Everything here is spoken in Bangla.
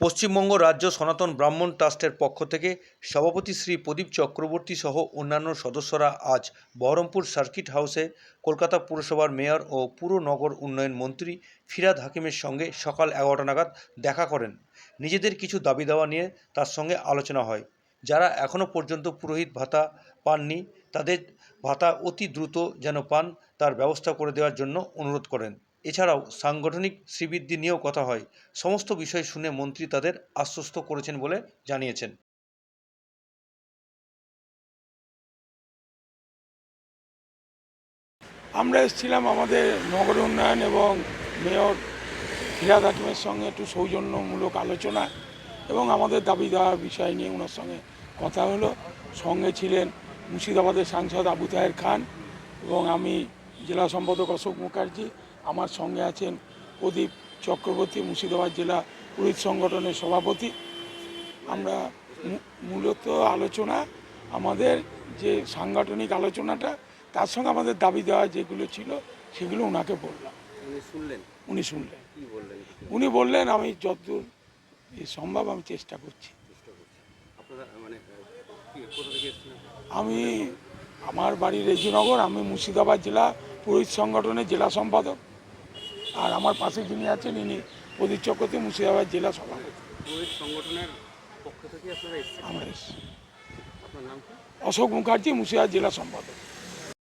পশ্চিমবঙ্গ রাজ্য সনাতন ব্রাহ্মণ ট্রাস্টের পক্ষ থেকে সভাপতি শ্রী প্রদীপ চক্রবর্তী সহ অন্যান্য সদস্যরা আজ বহরমপুর সার্কিট হাউসে কলকাতা পুরসভার মেয়র ও পুর নগর উন্নয়ন মন্ত্রী ফিরাদ হাকিমের সঙ্গে সকাল এগারোটা নাগাদ দেখা করেন। নিজেদের কিছু দাবি দাওয়া নিয়ে তার সঙ্গে আলোচনা হয়। যারা এখনও পর্যন্ত পুরোহিত ভাতা পাননি, তাদের ভাতা অতি দ্রুত যেন পান, তার ব্যবস্থা করে দেওয়ার জন্য অনুরোধ করেন। এছাড়াও সাংগঠনিক শ্রীবৃদ্ধি নিয়েও কথা হয়। সমস্ত বিষয় শুনে মন্ত্রী তাদের আশ্বস্ত করেছেন বলে জানিয়েছেন। আমরা এসেছিলাম আমাদের নগর উন্নয়ন এবং মেয়র ফিরাদ হাকিমের সঙ্গে একটু সৌজন্যমূলক আলোচনা এবং আমাদের দাবি দেওয়ার বিষয় নিয়ে ওনার সঙ্গে কথা হলো। সঙ্গে ছিলেন মুর্শিদাবাদের সাংসদ আবু তাহের খান এবং আমি জেলা সম্পাদক অশোক মুখার্জি আমার সঙ্গে আছেন প্রদীপ চক্রবর্তী মুর্শিদাবাদ জেলা পুরোহিত সংগঠনের সভাপতি। আমরা মূলত আলোচনা আমাদের যে সাংগঠনিক আলোচনাটা তার সঙ্গে আমাদের দাবি দেওয়া যেগুলো ছিল সেগুলো ওনাকে বললাম। উনি শুনলেন? উনি শুনলেন। বললেন? উনি বললেন আমি যতদূর সম্ভব আমি চেষ্টা করছি। মানে? আমি আমার বাড়ি রেজিনগর আমি মুর্শিদাবাদ জেলা পুরোহিত সংগঠনের জেলা সম্পাদক। আর আমার পাশে যিনি আছেন ইনি প্রদীপ চক্রবর্তী মুর্শিদাবাদ জেলা সভাপতি। পুরোহিত সংগঠনের পক্ষ থেকে আপনারা আমরা এসেছি। অশোক মুখার্জি মুর্শিদাবাদ জেলা সম্পাদক।